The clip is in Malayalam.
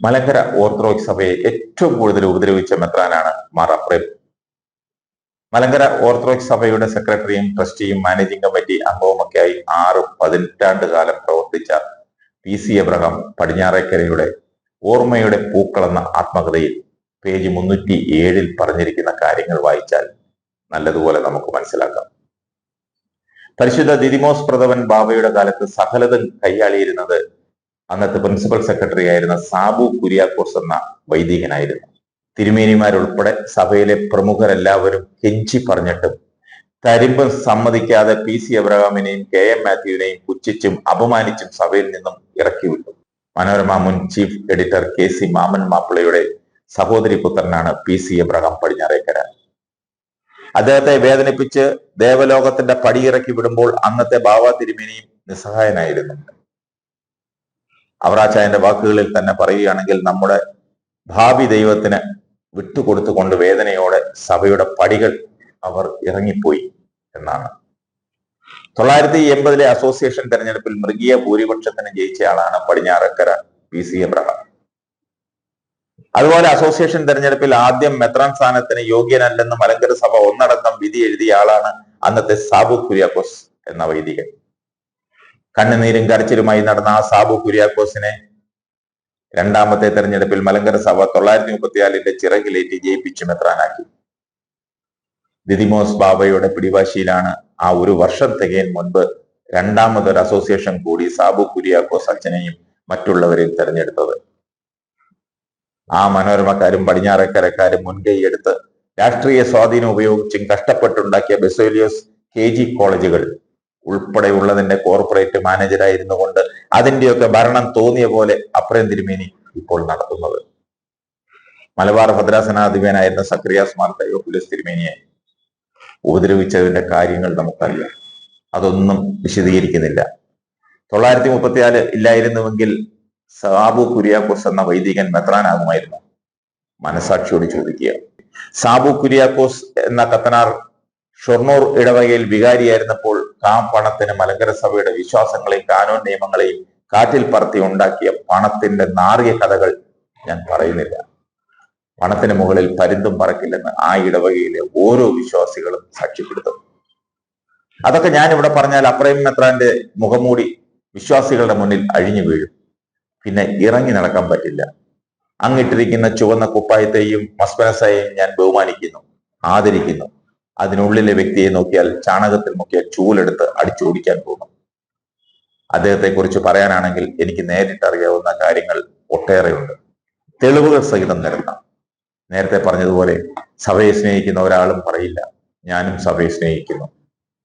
മലങ്കര ഓർത്തഡോക്സ് സഭയെ ഏറ്റവും കൂടുതൽ ഉപദ്രവിച്ച മെത്രാനാണ് മാർ അപ്രേം മലങ്കര ഓർത്തഡോക്സ് സഭയുടെ സെക്രട്ടറിയും ട്രസ്റ്റിയും മാനേജിംഗ് കമ്മിറ്റി അംഗവുമൊക്കെയായി ആറ് പതിനെട്ടാണ്ട് കാലം പ്രവർത്തിച്ച പി സി എബ്രഹാം പടിഞ്ഞാറേക്കരയുടെ ഓർമ്മയുടെ പൂക്കളെന്ന ആത്മകഥയിൽ പേജ് മുന്നൂറ്റി ഏഴിൽ പറഞ്ഞിരിക്കുന്ന കാര്യങ്ങൾ വായിച്ചാൽ നല്ലതുപോലെ നമുക്ക് മനസ്സിലാക്കാം. പരിശുദ്ധ ദിദിമോസ് പ്രഥവൻ ബാബയുടെ കാലത്ത് സകലതും കൈയാളിയിരുന്നത് അന്നത്തെ പ്രിൻസിപ്പൽ സെക്രട്ടറി ആയിരുന്ന സാബു കുര്യാക്കോസ് എന്ന വൈദികനായിരുന്നു. തിരുമേനിമാരുൾപ്പെടെ സഭയിലെ പ്രമുഖരെല്ലാവരും കെഞ്ചി പറഞ്ഞിട്ടും തരിമ്പ് സമ്മതിക്കാതെ പി സി അബ്രഹാമിനെയും കെ എം മാത്യുവിനെയും പുച്ഛിച്ചും അപമാനിച്ചും സഭയിൽ നിന്നും ഇറക്കിവിട്ടു മനോരമ മുൻ ചീഫ് എഡിറ്റർ കെ സി മാമൻ മാപ്പിളയുടെ സഹോദരി പുത്രനാണ് പി സി എബ്രഹാം പടിഞ്ഞാറേക്കര. അദ്ദേഹത്തെ വേദനിപ്പിച്ച് ദേവലോകത്തിന്റെ പടിയിറക്കി വിടുമ്പോൾ അന്നത്തെ ബാവ തിരുമേനിയും നിസ്സഹായനായിരുന്നു അവറാച്ചായന്റെ വാക്കുകളിൽ തന്നെ പറയുകയാണെങ്കിൽ നമ്മുടെ ഭാവി ദൈവത്തിന് വിട്ടുകൊടുത്തുകൊണ്ട് വേദനയോടെ സഭയുടെ പടികൾ അവർ ഇറങ്ങിപ്പോയി എന്നാണ്. തൊള്ളായിരത്തി എൺപതിലെ അസോസിയേഷൻ തെരഞ്ഞെടുപ്പിൽ മൃഗീയ ഭൂരിപക്ഷത്തിന് ജയിച്ചയാളാണ് പടിഞ്ഞാറക്കര പി സി എബ്രഹാം. അതുപോലെ അസോസിയേഷൻ തെരഞ്ഞെടുപ്പിൽ ആദ്യം മെത്രാൻ സ്ഥാനത്തിന് യോഗ്യനല്ലെന്ന് മലങ്കര സഭ ഒന്നടങ്കം വിധി എഴുതിയ ആളാണ് അന്നത്തെ സാബു കുര്യാക്കോസ് എന്ന വൈദികൻ. കണ്ണുനീരും കരച്ചിലുമായി നടന്ന ആ സാബു കുര്യാക്കോസിനെ രണ്ടാമത്തെ തെരഞ്ഞെടുപ്പിൽ മലങ്കര സഭ തൊള്ളായിരത്തി മുപ്പത്തിനാലിന്റെ ചിറകിലേറ്റി ജയിപ്പിച്ചു മെത്രാനാക്കി. ദിദിമോസ് ബാബയുടെ പിടിവാശിയിലാണ് ആ ഒരു വർഷം തികയൻ മുൻപ് രണ്ടാമതൊരു അസോസിയേഷൻ കൂടി സാബു കുര്യാക്കോസ് അച്ഛനെയും മറ്റുള്ളവരെയും തെരഞ്ഞെടുത്തത്. ആ മനോരമക്കാരും പടിഞ്ഞാറക്കരക്കാരും മുൻകൈയെടുത്ത് രാഷ്ട്രീയ സ്വാധീനം ഉപയോഗിച്ചും കഷ്ടപ്പെട്ടുണ്ടാക്കിയ ബെസോലിയോസ് കെ ജി കോളേജുകൾ ഉൾപ്പെടെയുള്ളതിന്റെ കോർപ്പറേറ്റ് മാനേജരായിരുന്നു കൊണ്ട് അതിന്റെയൊക്കെ ഭരണം തോന്നിയ പോലെ അപ്രയം തിരുമേനി ഇപ്പോൾ നടത്തുന്നത്. മലബാർ ഭദ്രാസനാധിപനായിരുന്ന സക്രിയാസ് മാർ തയോഫിലസ് തിരുമേനിയെ ഉപദ്രവിച്ചതിന്റെ കാര്യങ്ങൾ നമുക്കറിയാം. അതൊന്നും വിശദീകരിക്കുന്നില്ല. തൊള്ളായിരത്തി മുപ്പത്തിനാല് ഇല്ലായിരുന്നുവെങ്കിൽ സാബു കുര്യാക്കോസ് എന്ന വൈദികൻ മെത്രാനാകുമായിരുന്നു. മനസാക്ഷിയോട് ചോദിക്കുക. സാബു കുര്യാക്കോസ് എന്ന കത്തനാർ ഷൊർണൂർ ഇടവകയിൽ വികാരിയായിരുന്നപ്പോൾ ആ പണത്തിന് മലങ്കര സഭയുടെ വിശ്വാസങ്ങളെയും കാനൂൻ നിയമങ്ങളെയും കാറ്റിൽ പറത്തി ഉണ്ടാക്കിയ പണത്തിന്റെ നാറിയ കഥകൾ ഞാൻ പറയുന്നില്ല. പണത്തിന് മുകളിൽ പരുന്തും പറക്കില്ലെന്ന് ആ ഇടവകയിലെ ഓരോ വിശ്വാസികളും സാക്ഷ്യപ്പെടുത്തും. അതൊക്കെ ഞാൻ ഇവിടെ പറഞ്ഞാൽ അപ്രൈം മെത്രാന്റെ മുഖമൂടി വിശ്വാസികളുടെ മുന്നിൽ അഴിഞ്ഞു വീഴും. പിന്നെ ഇറങ്ങി നടക്കാൻ പറ്റില്ല. അങ്ങിട്ടിരിക്കുന്ന ചുവന്ന കുപ്പായത്തെയും മസ്മനസയെയും ഞാൻ ബഹുമാനിക്കുന്നു ആദരിക്കുന്നു. അതിനുള്ളിലെ വ്യക്തിയെ നോക്കിയാൽ ചാണകത്തിൽ മുക്കിയ ചൂലെടുത്ത് അടിച്ചോടിക്കാൻ തോന്നും അദ്ദേഹത്തെ കുറിച്ച് പറയാനാണെങ്കിൽ എനിക്ക് നേരിട്ടറിയാവുന്ന കാര്യങ്ങൾ ഒട്ടേറെയുണ്ട്. തെളിവുകൾ സഹിതം നിരത്താം. നേരത്തെ പറഞ്ഞതുപോലെ സഭയെ സ്നേഹിക്കുന്ന ഒരാളും പറയില്ല. ഞാനും സഭയെ സ്നേഹിക്കുന്നു.